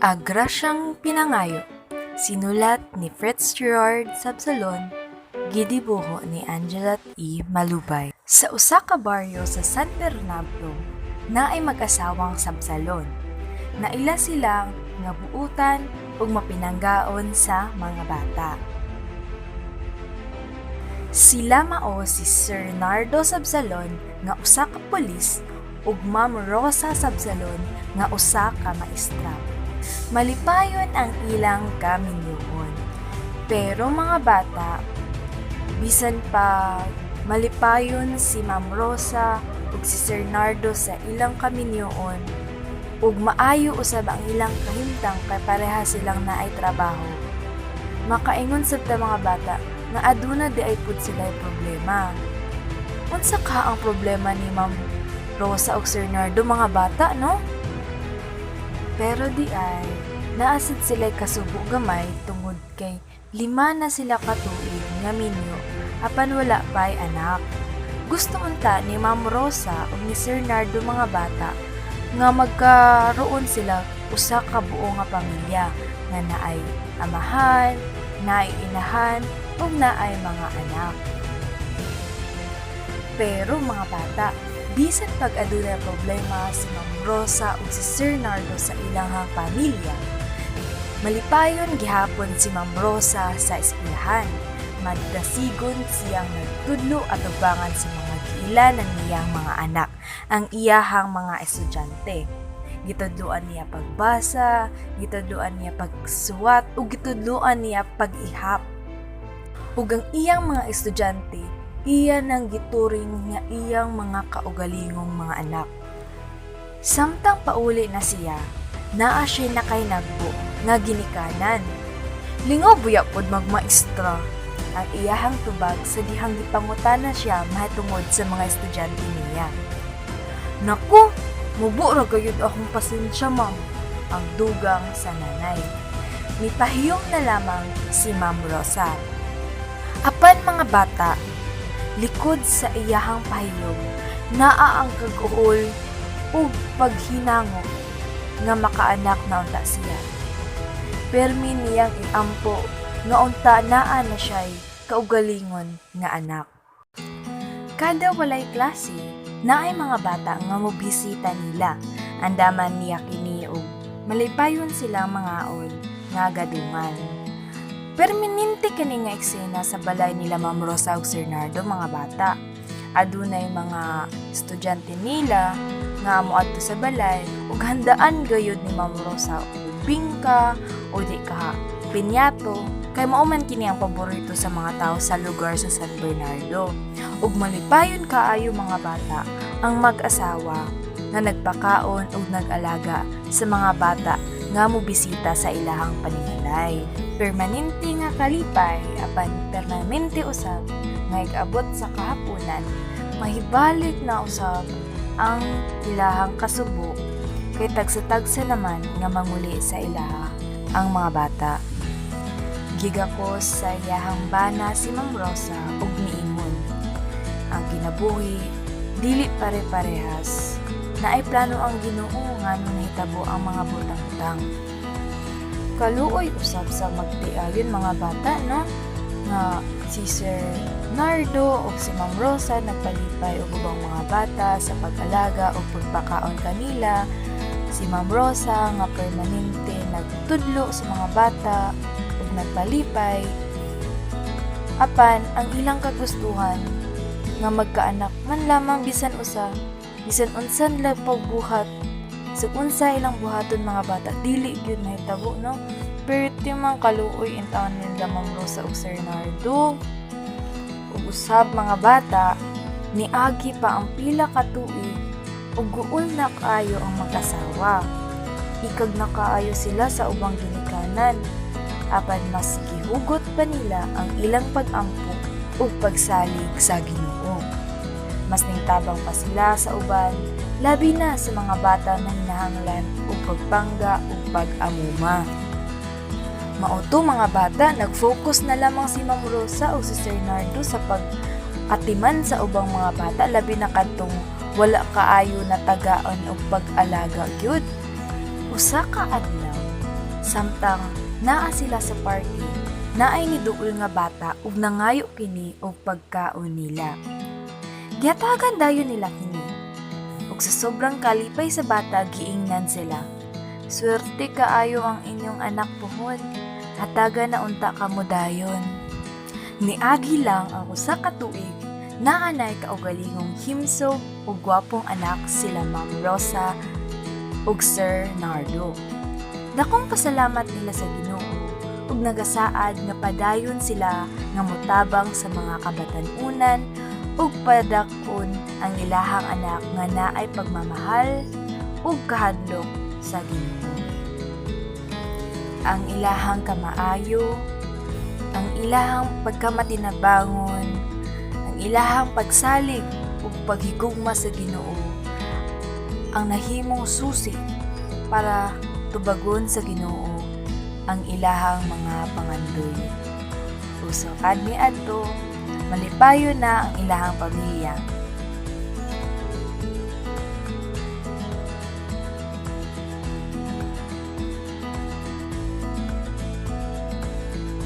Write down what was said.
Agra siyang pinangayo. Sinulat ni Fritz Gerard Sabsalon, gidibuho ni Angela E. Malubay. Sa usa ka baryo sa San Bernardo, na ay mag-asawang Sabsalon. Naila silang nga buutan ug mapinanggaon sa mga bata. Sila mao si Sir Nardo Sabsalon nga usa ka pulis ug Ma'am Rosa Sabsalon nga usa ka maestra. Malipayon ang ilang kaminyoon. Pero mga bata, bisan pa malipayon si Ma'am Rosa ug si Sir Nardo sa ilang kaminyoon ug maayo usab ang ilang kahimtang kay pareha silang naay trabaho. Makaingon sad ta mga bata nga aduna di ay pud sila problema. Unsa ka ang problema ni Ma'am Rosa ug Sir Nardo mga bata, no? Pero di ay, naasid sila kasubo gamay tungod kay lima na sila katuig nga minyo apan wala pa'y anak. Gusto unta ni Ma'am Rosa ug ni Sir Nardo mga bata nga magkaroon sila usa ka buo nga pamilya nga naay amahan, naay inahan ug naay mga anak. Pero mga bata, bisan pag aduna problema si Ma'am Rosa ug si Sir Nardo sa ilang pamilya, malipayon gihapon si Ma'am Rosa sa eskwelahan. Magdasigon siyang nagtudlo at ubangan sa mga giilanan niyang mga anak, ang iyahang mga estudyante. Gitudluan niya pagbasa, gitudluan niya pagsuwat, ug gitudluan niya pag-ihap. Ug ang iyang mga estudyante iya nang gituring nga iyang mga kaugalingong mga anak. Samtang pauli na siya, naa siya na kay nagbo nga ginikanan. Lingaw buya pod magmaestra. Ang iyahang tubag sa dihang gipangutana siya mahatungod sa mga estudyante niya. Naku, mubo ra gayud akong pasensya ma'am, ang dugang sa nanay. Nipahiyong na lamang si Ma'am Rosa. Apan mga bata, likod sa iyahang pahiyog, naa ang kaguol ug paghinango nga makaanak na unta siya. Permi niyang iampo nga unta naa na siya'y kaugalingon nga anak. Kada walay klase, naay mga bata nga mobisita nila. Andaman niya kini og malipayon silang mga ol nga gadungan. Permanente kini nga eksena sa balay nila Ma'am Rosa ug Sir Nardo mga bata. Adunay mga estudyante nila nga moadto sa balay ug handaan gayud ni Ma'am Rosa og bingka o di ka pinyato kay mao man kini ang paborito sa mga tao sa lugar sa San Bernardo. Ug malipayon kaayo mga bata ang mag-asawa nga nagpakaon ug nag-alaga sa mga bata nga mobisita sa ilahang panimalay. Permanente nga kalipay apan permanente usab nga ig-abot sa kahaponan mahibalik na usab ang ilahang kasubo kay tagsa-tagsa naman nga manguli sa ilaha ang mga bata. Gigakos sa iyahang bana si Ma'am Rosa ug niingon. Ang kinabuhi dili pare-parehas na ay plano ang Ginoo nga nahitabo ang mga butang-butang. Kaluoy usab sa magtiayon mga bata no nga si Sir Nardo o si Ma'am Rosa nagpalipay og ubang mga bata sa pag-alaga o pagpakaon kanila. Si Ma'am Rosa nga permanente nagtudlo sa mga bata ug nagpalipay. Apan ang ilang kagustuhan nga magkaanak man lamang bisan usa bisan unsan lang pagbuhat. Sa unsa ilang buhaton mga bata dili gyud mahitabo no? Pero man kaluoy in taon nila Ma'am Rosa ug Sir Nardo. Ug usab mga bata niagi pa ang pila ka tuig ug guol na kaayo ang mag-asawa. Ikag na kaayo sila sa ubang ginikanan. Apan mas gihugot pa nila ang ilang pag-ampo ug pagsalig sa Ginoo mas ningtabang pa sila sa uban labi na sa mga bata na hinahanglan o pagpangga o pag-amuma. Mauto mga bata, nag-focus na lamang si Ma'am Rosa o si Sir Nardo sa pag-atiman sa ubang mga bata, labi na kantong wala kaayo na tagaan o pag-alaga gyud. Usa ka adlaw, Samtang naa sila sa party, naay ni duol nga bata ug nangayo kini og pagkaon nila. Gihatagan dayon nila kini. Ug sa sobrang kalipay sa bata giingnan sila. Swerte kaayo ang inyong anak puhon. Hatagan na unta kamo dayon. Niagi lang ang usa ka tuig naanay kaugalingong himsog ug gwapong anak sila Ma'am Rosa ug Sir Nardo. Dakong pasalamat nila sa Ginoo ug nagasaad nga padayon sila nga motabang sa mga kabatanunan ug padakon ang ilahang anak nga naay pagmamahal ug kahadlok sa Ginoo. Ang ilahang kamaayo, ang ilahang pagkamatinabangon, ang ilahang pagsalig ug paghigugma sa Ginoo ang nahimong susi para tubagon sa Ginoo ang ilahang mga pangandoy. Uso kadni adto, malipayo na ang ilahang pamilya